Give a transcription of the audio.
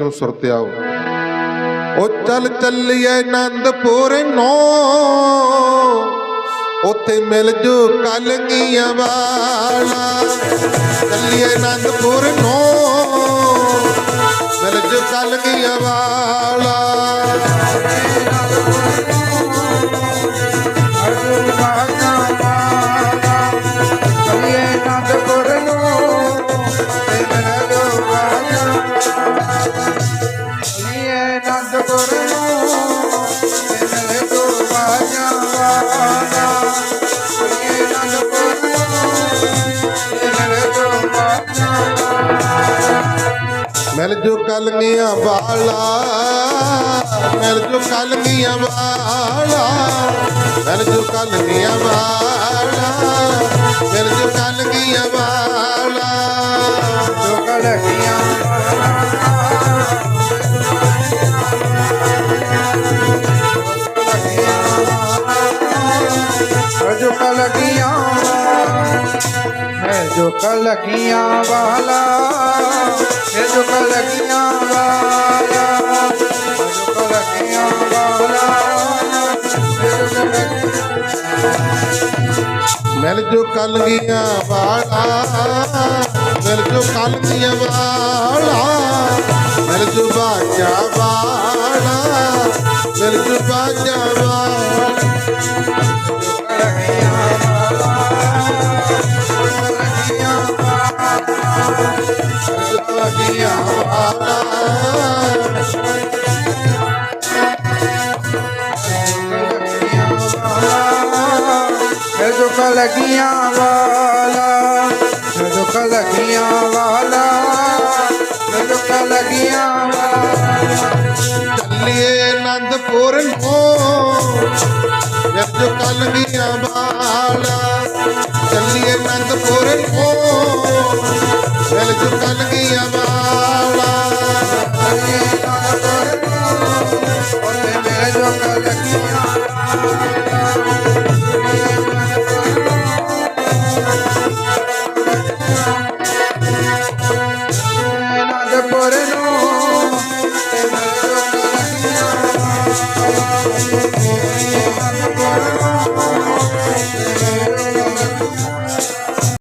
ਵਿੱਚੋਂ ਸੁਰਤ ਆਓ ਉਹ ਚੱਲ ਚੱਲੀਏ ਆਨੰਦਪੁਰ ਨੋ। ਉੱਥੇ ਮਿਲ ਜੋ ਕਲਗੀਆਂ ਵਾਲਾ। ਚੱਲੀਏ ਆਨੰਦਪੁਰ ਨੋ। ਮਿਲ ਜੂ ਕਲਗੀਆਂ ਵਾਲਾ। ਮਿਲ ਜੋ ਕਲਗੀਆਂ ਵਾਲਾ ਮਿਲ ਜੋ ਕਲਗੀਆਂ ਵਾਲਾ ਮਿਲ ਜੋ ਕਲਗੀਆਂ ਵਾਲਾ। ਜੋ ਕਲਗੀਆਂ ਹੈ ਜੋ ਕਲਗੀਆਂ ਵਾਲਾ ਹੈ ਜੋ ਕਲਗੀਆਂ ਵਾਲਾ ਜੋ ਕਲਗੀਆਂ ਵਾਲਾ ਹੈ ਜੋ ਕਲਗੀਆਂ ਮਿਲ ਜੋ ਕਲਗੀਆਂ ਵਾਲਾ ਮਿਲ ਜੋ ਕਲਗੀਆਂ ਵਾਲਾ ਹੈ ਜੋ ਵਾਲਾ ਹੈ ਜੋ ਕਲਗੀਆਂ ਵਾਲਾ ਹੈ ਜੋ ਕਲਗੀਆਂ ਵਾਲਾ। ਚੱਲੀਏ ਆਨੰਦਪੁਰ ਨੂੰ ਮਿਲ ਜੋ ਕਲਗੀਆਂ ਵਾਲਾ। ਚੱਲੀਏ ਆਨੰਦਪੁਰ ਨੂੰ।